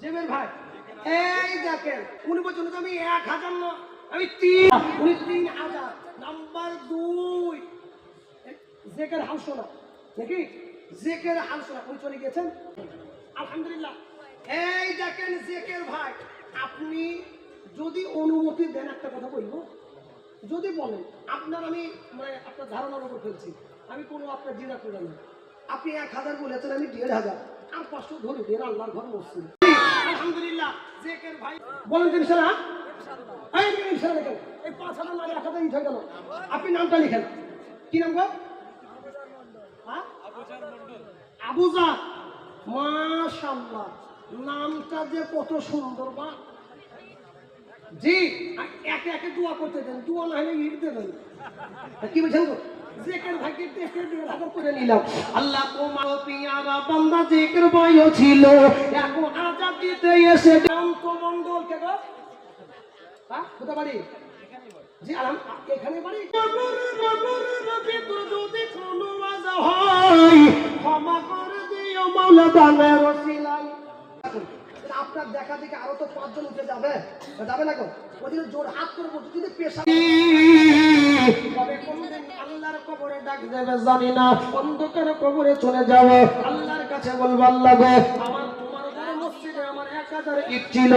জেবের ভাই। এই দেখেন, উনি বলছেন আমি এক হাজার আমি তিন উনি তিন হাজার। নাম্বার দুই। জেকের হালসোনা জেকের হালসোনা উনি চলে গেছেন আলহামদুলিল্লাহ। এই দেখেন জেকের ভাই, আপনি যদি অনুমতি দেন একটা কথা বলব। যদি বলেন, আপনার আমি মানে আপনার ধারণার উপর ফেলছি। আমি কোনো আপনার জিনা করে না। আপনি এক হাজার বলেছেন, আমি দেড় হাজার। আর পাঁচশো ধরে দেন আল্লাহর ঘর মসজিদ আলহামদুলিল্লাহ জেকের ভাই বলেন তিনি সারা? এই দিকে ইনশাল্লাহ লেখেন। এই পাঁচ হাজার এক হাজার ইট গেল। আপনি নামটা লিখেন। কি নাম গো? হ্যাঁ? আবুজা। মাশাল্লাহ নামটা যে কত সুন্দর বা। জি একে একে দোয়া করতে দেন। দোয়া না হলে ইট দেবেন কি বলছেন গো? জেকের দেড় হাজার করে নিলাম। আল্লাহ তোমার পিয়ারা, বান্দা জেকের বয় ছিল। এখন আজাদ এসে অন্ত মন্ডল কে গো? হ্যাঁ কোথা বাড়ি? জি হয় ক্ষমা করে আপনার দেখা দেখে আরও তো পাঁচজন উঠে যাবে। যাবে না গো? ওদিকে জোর হাত করে বলছে, যদি পেশা কবে কোনদিন আল্লাহর কবরে ডাক দেবে জানি না, অন্ধকার কবরে চলে আল্লাহর কাছে আল্লাহ গো, আমার তোমার মসজিদে আমার এক হাজার ইট ছিল।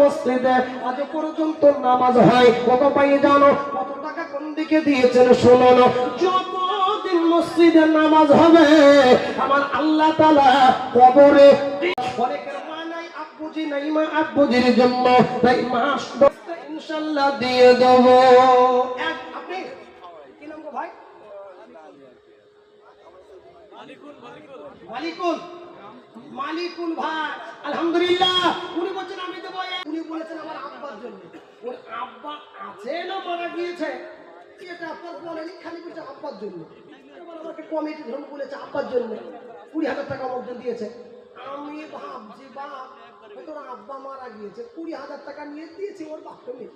মসজিদে আজ পর্যন্ত নামাজ হয়। কত পাই জানো? টাকা কোন দিকে দিয়েছেন শোনো যতদিন মসজিদে নামাজ হবে, আমার আল্লাহ তালা কবরে অনেকের মা নাই মা আব্বুজির জন্য তাই মাস ইনশাল্লাহ দিয়ে দেব। আপনি? কি নাম গো ভাই? মালিকুল মালিকুল ভাই আলহামদুলিল্লাহ। উনি বলছেন আমি দেবো উনি বলেছেন আমার আব্বার জন্য। ওর আব্বা আছে না মারা গিয়েছে? এটা আপনার বলেনি খালি বলছে আব্বার জন্য। এবার আমাকে কমিটি ধরুন বলেছে আব্বার জন্য। কুড়ি হাজার টাকা মধ্যে দিয়েছে। আমি ভাবছি বাপ ওর আব্বা মারা গিয়েছে, কুড়ি হাজার টাকা নিয়ে দিয়েছি ওর বাপকে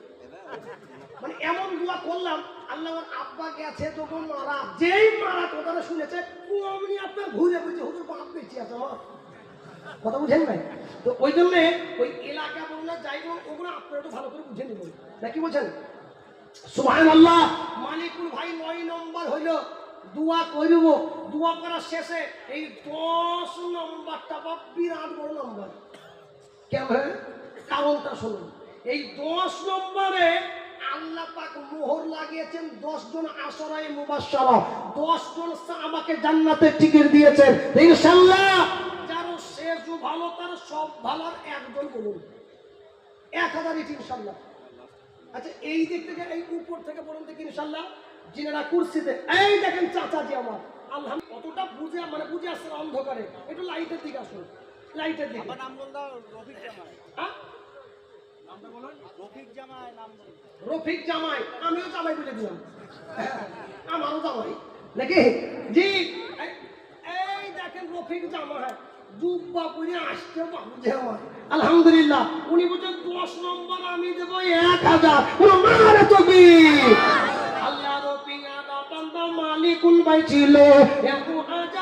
মানে এমন করলাম, আল্লাহ আব্বা গেছে তখন যেই শুনেছে অমনি কথা বুঝেন ভাই ওই জন্য ওই এলাকা যাই হোক ওগুলো আপনারা একটু ভালো করে বুঝে নেবেন। নাকি বলছেন? সুহান আল্লাহ ভাই নয় নম্বর হইল, দোয়া করব, দোয়া করার শেষে এই দশ নম্বরটা বা বিরাট বড় নম্বর। কেমন কারণটা শুনুন। এই দশ নম্বরে আল্লাহ পাক মোহর লাগিয়েছেন দশ জন আসরাই মুবাসারা দশ জন আমাকে জান্নাতে টিকিট দিয়েছেন। ইনশাল্লাহ যার শেষ ভালো, তার সব ভালোর একজন বলুন এক হাজার ইট ইনশাল্লাহ আচ্ছা এই দিক থেকে, এই উপর থেকে বলুন দেখি ইনশাল্লাহ যিনারা কুর্সিতে এই দেখেন চাচাজি আমার। আল্লাহ কতটা বুঝে মানে বুঝে আসছে অন্ধকারে। একটু লাইটের দিকে আসুন। লাইটের দিকে আমার নাম রফিক জামাই। হ্যাঁ? নামটা বলুন। রফিক জামাই নাম রফিক জামাই আমিও জামাই বলে দিলাম। আমারও জামাই। নাকি? জি। এই- দেখেন রফিক জামাই। দুব্বা করে আসতে বাবু যে আমার আলহামদুলিল্লাহ উনি বলছেন দশ নম্বর আমি দেবো এক হাজার। মারে তবি আল্লাহ রফিক আদা মালিকুল ভাই ছিল। এক হাজার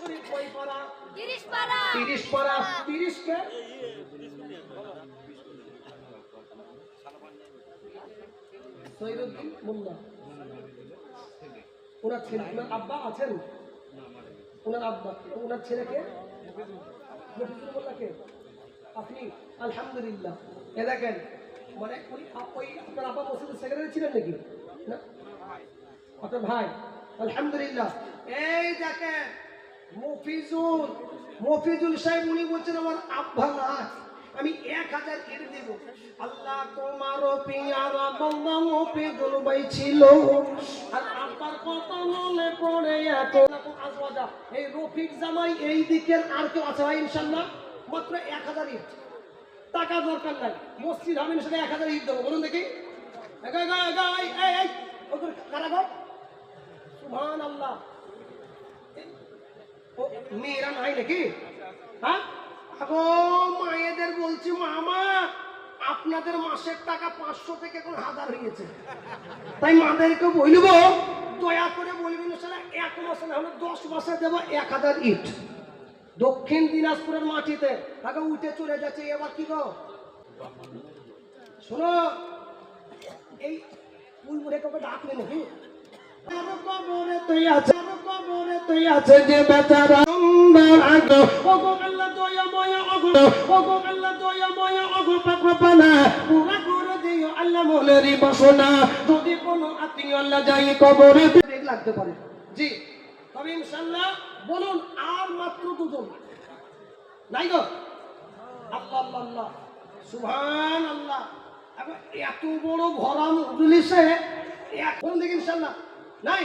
শরীফ বই পড়া তিরিশ পারা। তিরিশ পড়া তিরিশ কে? সৈরুদ্দিন মোল্লা ওনার ছেলে ওনার আব্বা আছেন? ওনার আব্বা ওনার ছেলেকে মফিজুল মোল্লাকে আপনি আলহামদুলিল্লাহ। এ দেখেন মানে ওই আপনার আব্বা মসজিদের সেক্রেটারি ছিলেন নাকি? না? আপনার ভাই আলহামদুলিল্লাহ। এই দেখেন মফিজুল মফিজুল সাহেব উনি বলছেন আমার আব্বা না আমি এক হাজার ইট দেব। আল্লাহ তোমারও পিয়ার বঙ্গামো পেদুল ছিল। আর আব্বার কত মনে পড়ে এত। এই রফিক জামাই এই দিকের আর কেউ আছে ভাই ইনশাল্লাহ মাত্র এক হাজার ইট। টাকা দরকার নাই। মসজিদ আমি সাথে এক হাজার ইট দেবো বলুন দেখি। এই, এই, এই, এই, এই, এই, ওদের কারা গো? সুবহান আল্লাহ মেয়েরা নাই নাকি? হ্যাঁ? আগো মায়েদের বলছি মামা আপনাদের মাসের টাকা পাঁচশো থেকে এখন হাজার হয়েছে। তাই মাদেরকে বলব দয়া করে বলবেন সেটা এক মাসে না হলে দশ মাসে দেবো এক হাজার ইট। দক্ষিণ দিনাজপুরের মাটিতে। তাকে উঠে চলে যাচ্ছে এবার কি গো? শোনো এই উলমুড়ে কাউকে ডাকলে নাকি? কবরে আছে। তুই আছে যে বেচারা সুন্দর আগো। ওগো আল্লাহ দয়া, ময়া ওগো ওগো আল্লাহ দয়া, ময়া ওগো পাকপানা পুরা করে দিও আল্লাহ মনেরই বাসনা। যদি কোনো আত্মীয় যাই কবরে বেগ লাগতে জি, তবে ইনশাআল্লাহ বলুন আর মাত্র দুজন। নাই গো? আল্লাহ আল্লাহ আল্লাহ সুবহান আল্লাহ এত বড় ভরা মজলিসে এখন দেখি ইনশাল্লাহ নাই?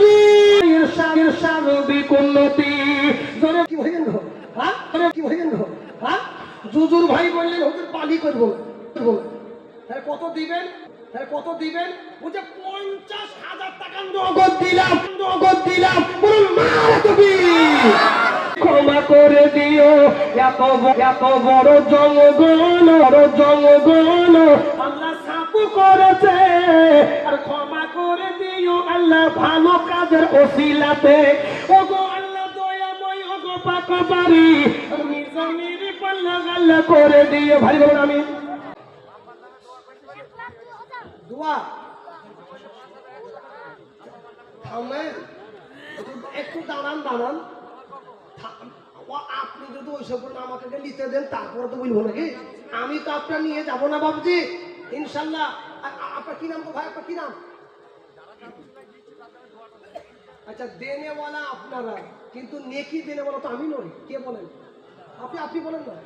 কি হ্যাঁ হ্যাঁ বললেন তুমি ক্ষমা করে দিও, এত এত বড় জঙ্গল বড় জঙ্গল। করেছে, আর ক্ষমা করে দিও, আল্লাহ ভালো কাজের ওসিলাতে। ওগো আল্লাহ দয়াময়, ওগো পাকা পারি মিজানির পাল্লা গাল্লা করে দিও ভাই বলুন আমি। দোয়া। থামেন একটু- দাঁড়ান দাঁড়ান। আপনি যদি ওইসব আমাকে নিতে দেন, তারপরে তো বলব নাকি? আমি তো আপনার নিয়ে যাব না বাবুজি। ইনশাল্লাহ। আপনার কি নাম তো ভাই? আপনার কি নাম? আচ্ছা দেনেওয়ালা আপনারা, কিন্তু নেকি দেনেওয়ালা তো আমি নই। কে বলেন? আপনি আপনি বলেন না।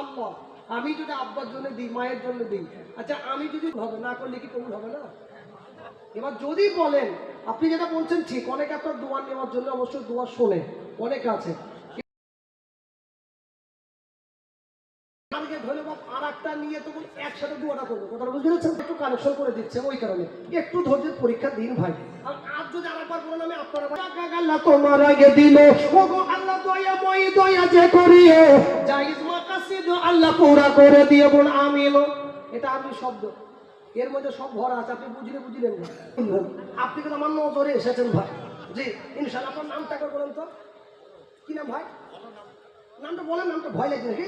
আল্লাহ, আমি যদি আব্বার জন্য দিই, মায়ের জন্য দিই আচ্ছা আমি যদি হবে, না করলে কি কবুল হবে না? এবার যদি বলেন, আপনি যেটা বলছেন ঠিক, অনেকে আপনার দোয়া নেওয়ার জন্য অবশ্যই দোয়া শোনে, অনেক আছে। একসাথে দুয়াটা করব। কথা বুঝতে পেরেছেন? একটু কালেকশন করে দিচ্ছে ওই কারণে। একটু ধৈর্যের পরীক্ষা দিন ভাই আর আজ যদি আরেকবার বলেন আমি আপনার টাকা আল্লাহ তোমার আগে দিল। আল্লাহ দয়া দয়া যে করিও। আল্লাহ পুরা করে দিয়ে বল আমিন এটা আমি শব্দ। এর মধ্যে সব ভরা আছে, আপনি বুঝলে বুঝলেন আপনি কিন্তু আমার নজরে এসেছেন ভাই। জি আপনার নামটা একবার বলেন তো। কি নাম ভাই? নামটা বলেন, নামটা ভয় লাগছে নাকি?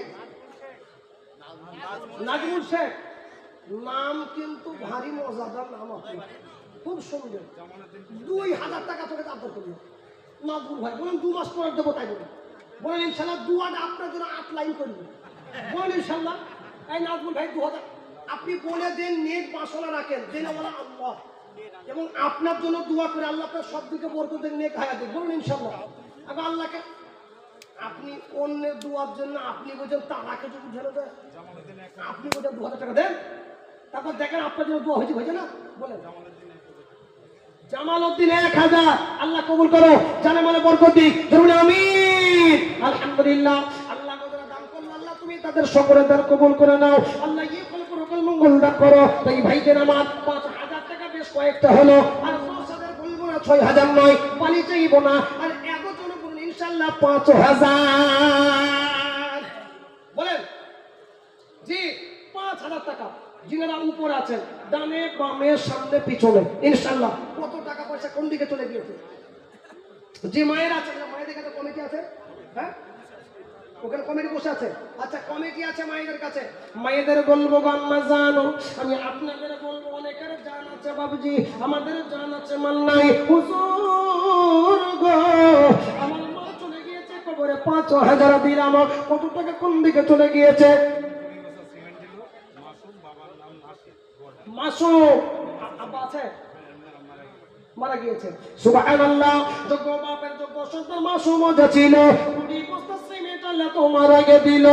নাজমুল শেখ। নাম কিন্তু ভারী মজাদার নাম আপনি খুব সুন্দর দুই হাজার টাকা তোকে আদর করল নাজমুল ভাই, বলেন দু মাস পরে দেবো, তাই বলেন বলেন ইনশাল্লাহ দুয়াটা আপনার জন্য আট লাইন করব বলেন ইনশাল্লাহ, এই নাজমুল ভাই, দু হাজার। আপনি বলে দেন নেট বাসনা রাখেন দেন বলা আল্লাহ। এবং আপনার জন্য দোয়া করে আল্লাহ সব দিকে বরকত দেন, নেক হায়াত দেন। বলুন ইনশাল্লাহ। আগে আল্লাহকে, আপনি অন্যের দোয়ার জন্য আপনি বলছেন, তারাকে যদি ঢেলে দেয়, আপনি বলছেন দু হাজার টাকা দেন। তারপর দেখেন আপনার জন্য দোয়া হয়েছে হয়েছে না? বলেন। জামাল উদ্দিন এক হাজার। আল্লাহ কবুল করো। জানে মানে বরকত আমি তাদের সকলের কবুল করে নাও। আল্লাহ ইয়ে করে কল মঙ্গল দান আমার পাঁচ হাজার টাকা বেশ কয়েকটা হলো। আর বলব না ছয় হাজার নয়। পানি চাইব না। আর এগারো বলুন ইনশাল্লাহ পাঁচ হাজার। বলেন? জি, পাঁচ হাজার টাকা। যিনারা উপর আছেন, ডানে বামে, সামনে, পিছনে। ইনশাল্লাহ কত টাকা পয়সা কোন দিকে চলে গিয়েছে? যে মায়ের আছে মায়েদের কাছে কমিটি আছে? হ্যাঁ? ওখানে কমিটি বসে আছে? আচ্ছা কমিটি আছে মায়েদের কাছে? মায়েদের বলব আম্মা জানো, আমি আপনাদের বলব, অনেকের জান আছে, বাবুজি। আমাদের জান আছে মান নাই হুজুর গো, আমার মা চলে গিয়েছে কবরে। পাঁচ হাজার দিলাম। কত টাকা কোন দিকে চলে গিয়েছে? মাসুম আ- আব্বা আছে? মারা গিয়েছে। সুবহানাল্লাহ। যোগ্য বাপের যোগ্য সন্তান মাসুম ছিল। কুড়ি বস্তা সিমেন্ট আল্লাহ তোমার আগে দিল।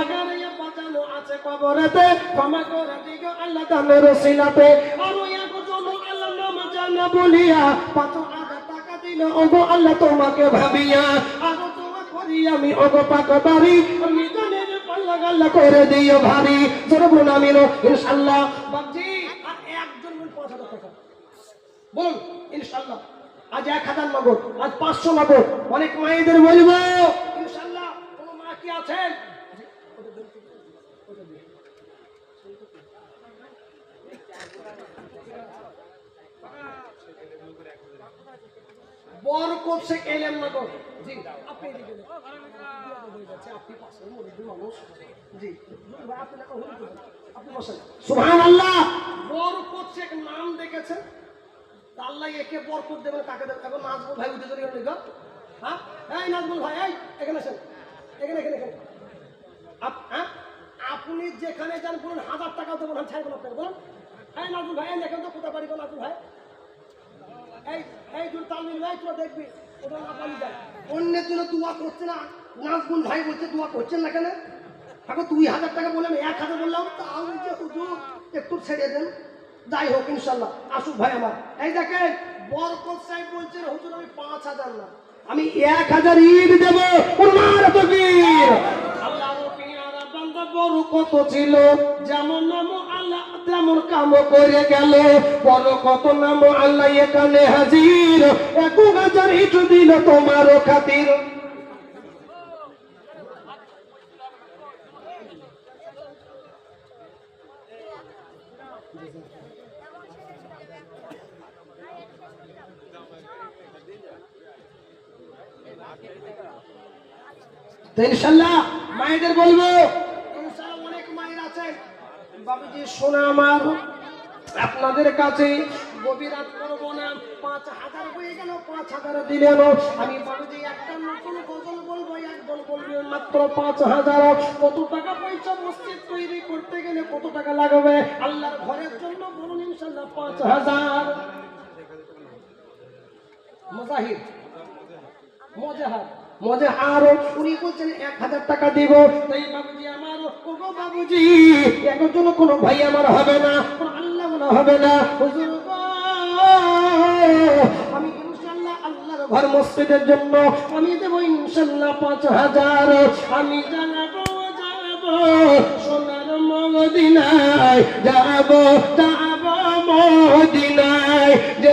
আগারে বাঁচানো আছে কবরেতে। ক্ষমা করে দিগো আল্লাহ দানের সিলাতে আরও এক জন আল্লাহ নাম জানা বলিয়া পাঁচ হাজার টাকা দিল। ওগো আল্লাহ তোমাকে ভাবিয়া আরও তোমার করি আমি ওগো পাকা বাড়ি। আমি জানের পাল্লা গাল্লা করে দিও ভারী। জোরে বলুন আমিন ইনশাআল্লাহ বাবজি আর একজন বল পাঁচ হাজার টাকা বলুন, ইনশাল্লাহ। আজ এক হাজার নগদ, আজ পাঁচশো নগদ। অনেক মায়েদের বলব, ইনশাল্লাহ। কোনো মা কি আছেন? বর করছে এলেম নগর জি। আপনি জি। আপনি না- বসেন। সুবহানাল্লাহ। বর করছে এক নাম দেখেছেন? তা আল্লাহ একে বরকত দেবেন কাকে দেবেন এখন নাজবুল ভাই উঠে চলে গেল হ্যাঁ? এই নাজবুল ভাই, এই, এখানে আসেন। এখানে এখানে এখানে। হ্যাঁ? আপনি যেখানে যান বলুন, হাজার টাকা দেবো না ছাড়বেন আপনাকে, বলুন। এই নাজবুল ভাই দেখেন তো, কোথায় গো নাজবুল ভাই? এই এই তাল মিল ভাই তোরা দেখবি ওটা না পালি যায়। অন্যের জন্য দোয়া করছে না নাজবুল ভাই বলছে, দোয়া করছেন না কেন? এখন দুই হাজার টাকা বললাম এক হাজার বললাম, তাও যে হুজুর, একটু ছেড়ে দেন। যাই হোক, ইনশাল্লাহ। আসুক ভাই আমার। এই দেখেন, বরকত সাহেব বলছেন, হুজুর, আমি পাঁচ হাজার না। আমি এক হাজার ঈদ দেব উন্মার তকবীর বরকত ছিল। যেমন নাম আল্লাহ, তেমন কাম করে গেল। বরকত নাম আল্লাহ এখানে হাজির। এক হাজার ইট দিল তোমার খাতির। তো ইনশাল্লাহ মায়েদের বলব অনেক মায়ের আছে বাবুজি শোনা আমার, আপনাদের কাছে গভীরাত করব পাঁচ হাজার কত টাকা পয়সা তৈরি করতে গেলে কত টাকা লাগবে? আল্লাহর ঘরের জন্য বলুন ইনশাল্লাহ পাঁচ হাজার। মুজাহিদ মজাহার। উনি বলছেন, এক হাজার টাকা আমার কোনো ভাই আমার হবে না হবে না। আমি ইনশাল্লাহ আল্লাহর ঘর মসজিদের জন্য, আমি দেবো ইনশাল্লাহ পাঁচ হাজার। আমি জানাব যাব সোনার মদিনায় যাব যাব মদিনায়। যে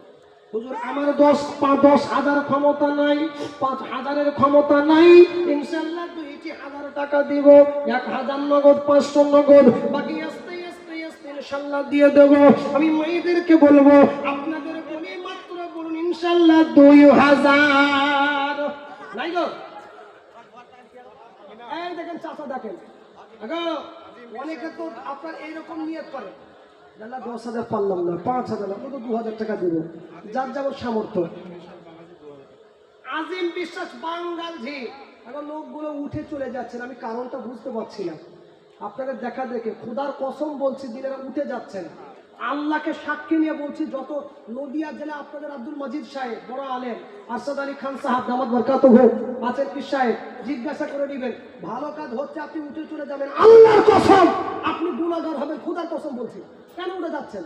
হুজুর, আমার দশ দশ হাজার ক্ষমতা নাই, পাঁচ হাজারের ক্ষমতা নাই, ইনশাল্লাহ দুইটি হাজার টাকা দিব, এক হাজার নগদ, পাঁচশো নগদ, বাকি আস্তে আস্তে আস্তে ইনশাল্লাহ দিয়ে দেবো। আমি মেয়েদেরকে বলব, আপনাদের বলি মাত্র বলুন, ইনশাল্লাহ দুই হাজার। নাই গো। এই দেখেন, চাচা দেখেন। অনেকে তো আপনার এইরকম নিয়ত করে। দশ হাজার পারলাম না, পাঁচ হাজার আমরা তো দু হাজার টাকা দেবো। যার যেমন সামর্থ্য। আজিম বিশ্বাস বাঙ্গাল এখন লোকগুলো উঠে চলে যাচ্ছেন, আমি কারণটা বুঝতে পারছি না। আপনাদের দেখা দেখে, খুদার কসম বলছি, দিনেরা উঠে যাচ্ছেন। আল্লাহকে সাক্ষী নিয়ে বলছি, যত নদিয়া জেলা, আপনাদের আব্দুল মজিদ সাহেব, বড় আলেম, আরশাদ আলী খান সাহেব দামাদ বরকাত হোক আছেন পীর সাহেব, জিজ্ঞাসা করে নেবেন, ভালো কাজ হচ্ছে, আপনি উঠে চলে যাবেন। আল্লাহর কসম, আপনি গুণাগার হবেন, খুদার কসম বলছি। কেন উঠে যাচ্ছেন?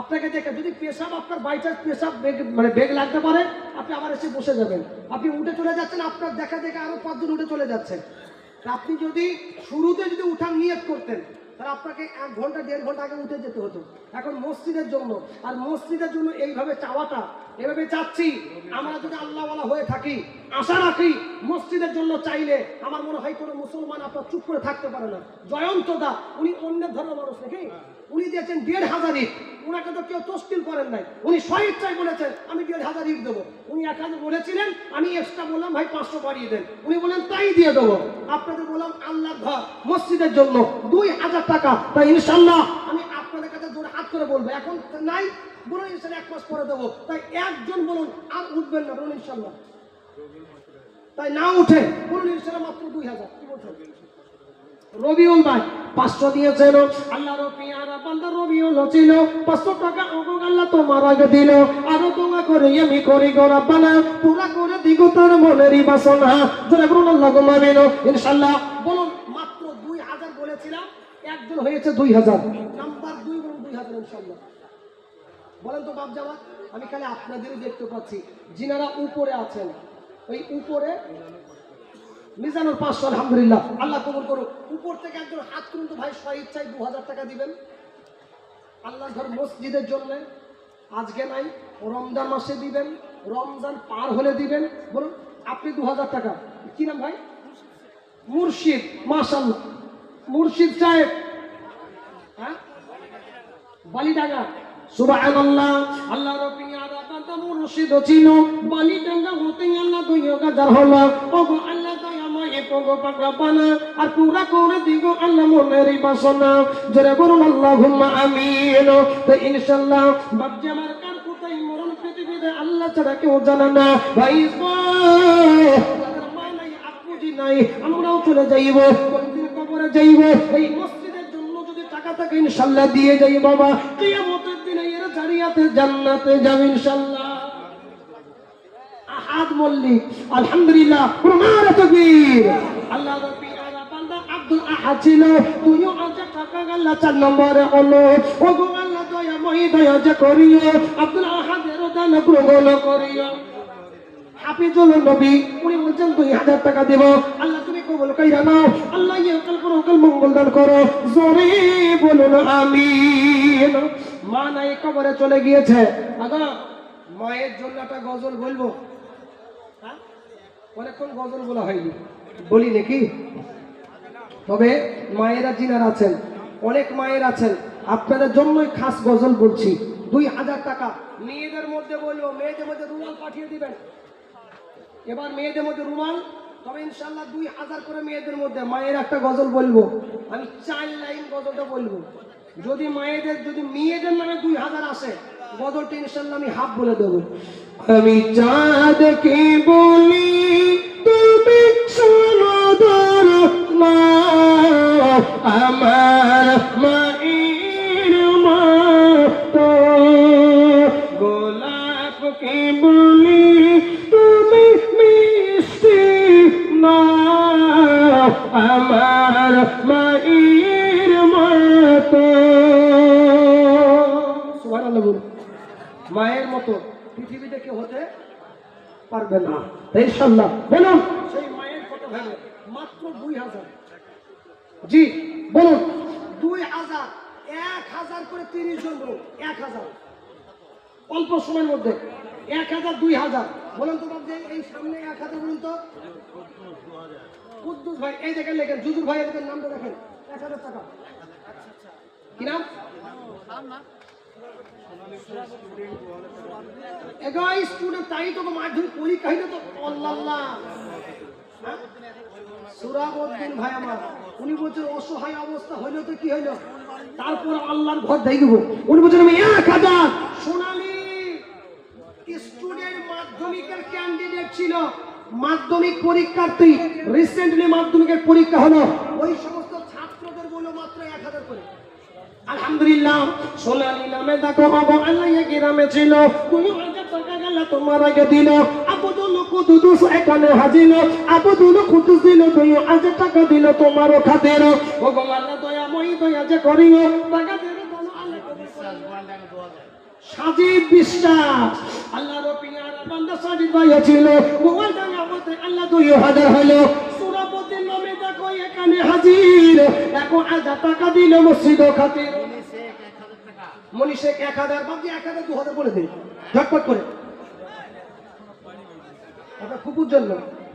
আপনাকে দেখে যদি পেশাব আপনার বাইচান্স পেশাব বেগ মানে বেগ লাগতে পারে, আপনি আবার এসে বসে যাবেন। আপনি উঠে চলে যাচ্ছেন, আপনার দেখা দেখে আরও পাঁচজন উঠে চলে যাচ্ছেন। আপনি যদি শুরুতে যদি উঠার নিয়ত করতেন, তাহলে আপনাকে এক ঘণ্টা, দেড় ঘণ্টা আগে উঠে যেতে হতো। এখন মসজিদের জন্য, আর মসজিদের জন্য এইভাবে চাওয়াটা, এভাবে চাচ্ছি, আমরা যদি আল্লাহওয়ালা হয়ে থাকি আশা রাখি মসজিদের জন্য চাইলে আমার মনে হয় কোনো মুসলমান আপনার চুপ করে থাকতে পারে না। জয়ন্ত দা, উনি অন্যের ধর্মের মানুষ নাকি? উনি দিয়েছেন দেড় হাজার ইট। ওনাকে তো কেউ তস্কিল করেন নাই। উনি স্বইচ্ছায় বলেছেন, আমি দেড় হাজার ইট দেবো। উনি এক হাজার বলেছিলেন, আমি এক্সট্রা বললাম, ভাই, পাঁচশো বাড়িয়ে দেন। উনি বলেন, তাই দিয়ে দেবো। আপনাদের বললাম, আল্লাহর ঘর, মসজিদের জন্য দুই হাজার টাকা। তাই ইনশাল্লাহ আমি আপনাদের কাছে জোরে হাত করে বলব, এখন নাই বলুন ইনশাল্লাহ এক মাস পরে দেবো। তাই একজন বলুন, আর উঠবেন না, বলুন ইনশাল্লাহ তাই না উঠে মাত্র দুই রবিউল ভাই, পাঁচশো রবিউল পাঁচশো টাকা অগো আল্লাহ তোমার আগে দিল। আরও তোমা করে, আমি করি রাব্বানা, পুরা করে তার মনেরই বাসনা। বলুন, আল্লাহ ইনশাল্লাহ বলুন, মাত্র দুই হাজার বলেছিলাম একজন হয়েছে দুই হাজার। নাম্বার দুই বলুন, দুই হাজার ইনশাল্লাহ বলেন তো বাপ জামাত, আমি খালি আপনাদেরই দেখতে পাচ্ছি, যিনারা উপরে আছেন। ওই উপরে মিজানুর পাঁচশো আলহামদুলিল্লাহ। আল্লাহ কবুল করুক। উপর থেকে একজন হাত তো ভাই, স্ব ইচ্ছায় দু হাজার টাকা দিবেন। আল্লাহ ঘর মসজিদের জন্য। আজকে নাই, রমজান মাসে দিবেন, রমজান পার হলে দিবেন। বলুন, আপনি দু হাজার টাকা। কি নাম ভাই? মুর্শিদ মাশাল্লাহ মুর্শিদ সাহেব। হ্যাঁ? বালিডাঙ্গা। সুবহানাল্লাহ। আল্লাহ রাব্বিল আলামিন মুর্শিদ ছিল বালিডাঙ্গা হতে আল্লাহ দুই হাজার হলো। ওগো আল্লাহ আর পুরা করে দিগো আল্লাহ মনের বাসনা। জোরে বলুন, আল্লাহুম্মা আমিন। তো ইনশাআল্লাহ বাপ আমার কার কোথায় মরণ পৃথিবীতে আল্লাহ ছাড়া কেউ জানে না। ভাই নাই আমরাও চলে যাইব কবরে যাইব। এই টাকা ইনশাল্লাহ দিয়ে যাই বাবা। কিয়ামতের দিনে এর জারিয়াতে জান্নাতে যাবে ইনশাল্লাহ। আহাদ মল্লিক, আলহামদুলিল্লাহ প্রমাণ তকবীর আল্লাহ আব্দুল আহাদ ছিল। তুইও আজ টাকা গাল্লা চার নম্বরে হলো। ও গো আল্লাহ দয়া, মহি দয়া যে করিও। আব্দুল আহাদের দান গ্রহণ করিও। হাফিজুল নবী, উনি বলছেন দুই হাজার টাকা দেব। আল্লাহ হ্যাঁ? বলা তবে মায়েরা জিনার আছেন, অনেক মায়ের আছেন। আপনাদের জন্যই খাস গজল বলছি। দুই হাজার টাকা। মেয়েদের মধ্যে বলব, মেয়েদের মধ্যে রুমাল পাঠিয়ে দিবেন। এবার মেয়েদের মধ্যে রুমাল তবে ইনশাল্লাহ দুই হাজার করে মেয়েদের মধ্যে মায়ের একটা গজল বলব। আমি চার লাইন গজলটা বলব। যদি মায়েদের, যদি মেয়েদের নামে দুই হাজার আসে, গজলটা ইনশাল্লাহ আমি হাফ বলে দেবো। আমি চাঁদকে বলি, তুমি ইনশাল্লাহ বলুন। সেই মায়ের কথা ভেবে মাত্র দুই হাজার। জি বলুন। দুই হাজার এক হাজার করে তিরিশ জন বলুন এক হাজার। অল্প সময়ের মধ্যে। এক হাজার দুই হাজার। বলুন তো বাবু, এই সামনে এক হাজার বলুন তো। কুদ্দুস ভাই এই দেখেন লেখেন জুজুর ভাই এদের নামটা দেখেন। এক হাজার টাকা। কি নাম? হ্যাঁ? তারপর আল্লাহর ঘর দেই দেবো। উনি বলছেন, আমি এক হাজার। সোনালি স্টুডেন্ট মাধ্যমিকের ক্যান্ডিডেট ছিল। মাধ্যমিক পরীক্ষার্থী রিসেন্টলি মাধ্যমিকের পরীক্ষা হলো। ওই সমস্ত ছাত্রদের বলল মাত্র এক হাজার করে। আলহামদুলিল্লাহ সোনালি নামে দেখো বাবা আল্লাহ গ্রামে ছিল। টাকা গেল তোমার আগে দিল। আবুদুল কুদুস এখানে হাজিল আবুদুল কুদুস দিল তুই হাজার টাকা দিল তোমারও খাতের। ও আল্লাহ দয়া মই দয়া যে করিও। টাকা করো। সাজিদ বিশ্বাস আল্লাহর পিয়ারা বান্দা সাজিদ ভাই ছিল। মোবাইল ডাঙ্গা আল্লাহ দুই হাজার হলো। সুরাপতি নামে দেখো এখানে হাজির। এখন হাজার টাকা দিল মসজিদ খাতির। মনি এক হাজার, বাকি এক হাজার, দু হাজার বলে দিন ঝটপট করে। ফুপুর জন্য।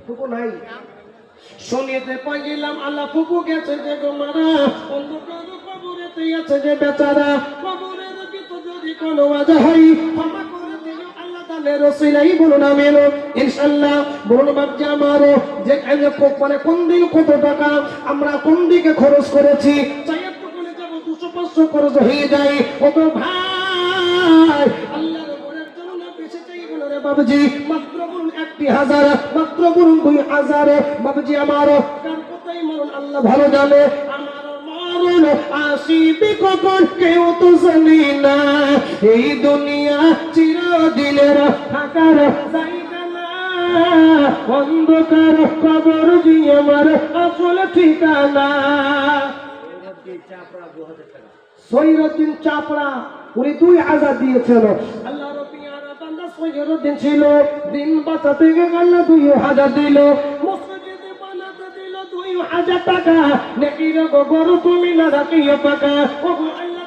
ফুপু নাই। শুনিতে পাইলাম আল্লাহ ফুপু গেছে যে গো মারা। অন্ধকার কবরেতে আছে যে বেচারা। কবরের ভিতর যদি কোনো আজ হয় আল্লাহ তাহলে বলুন আমিন। ইনশাল্লাহ বলুন বাবজি আমারও যে এই যে কো- মানে কত দুশো খরচ হয়ে যায়। ও তো ভাই, আল্লাহর ঘরের মাত্র বলুন একটি হাজার, মাত্র বলুন দুই হাজার। বাবজি আমার, কার কোথায় মরণ আল্লাহ ভালো জানে। মরণ আসিবি কখন? কেউ তো জানি না। এই দুনিয়া চিরদিনের থাকার অন্ধকার খবর যে আমার আসল ঠিকানা। চাপড়া, উনি দুই হাজার দিয়েছিল। আল্লাহ রবিয়ানা বান্দা সৈরুদ্দিন ছিল। দিন বাঁচাতে আল্লাহ দুই হাজার দিল। হাজার টাকা। তুমি না পাকা। ও আল্লাহ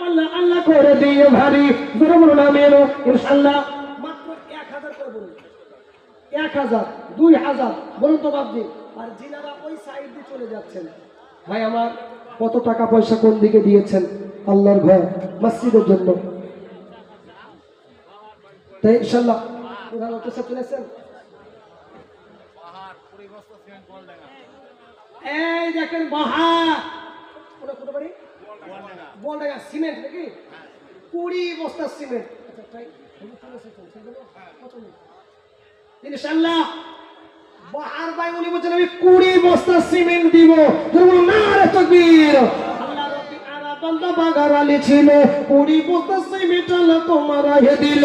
পাল্লা আল্লাহ করে দিয়ে ইনশাল্লাহ। মাত্র এক হাজার করে বলুন। এক হাজার, দুই হাজার, বলুন তো আর যিনারা ওই সাইড দিয়ে চলে যাচ্ছেন। ভাই আমার, কত টাকা পয়সা কোন দিকে দিয়েছেন? আল্লাহর ঘর, মসজিদের জন্য। তাই ইনশাল্লাহ এই দেখেন বাহার। ওটা কোথায় বাড়ি? বলডাঙ্গা। সিমেন্ট নাকি? কুড়ি বস্তা সিমেন্ট। আচ্ছা। ইনশাল্লাহ বাহার ভাই উনি বলছেন আমি কুড়ি বস্তা সিমেন্ট দিব। না রে তকবীর বান্দা বাগার আলী ছিল। কুড়ি বস্তা সিমেন্ট আল্লাহ তোমার দিল।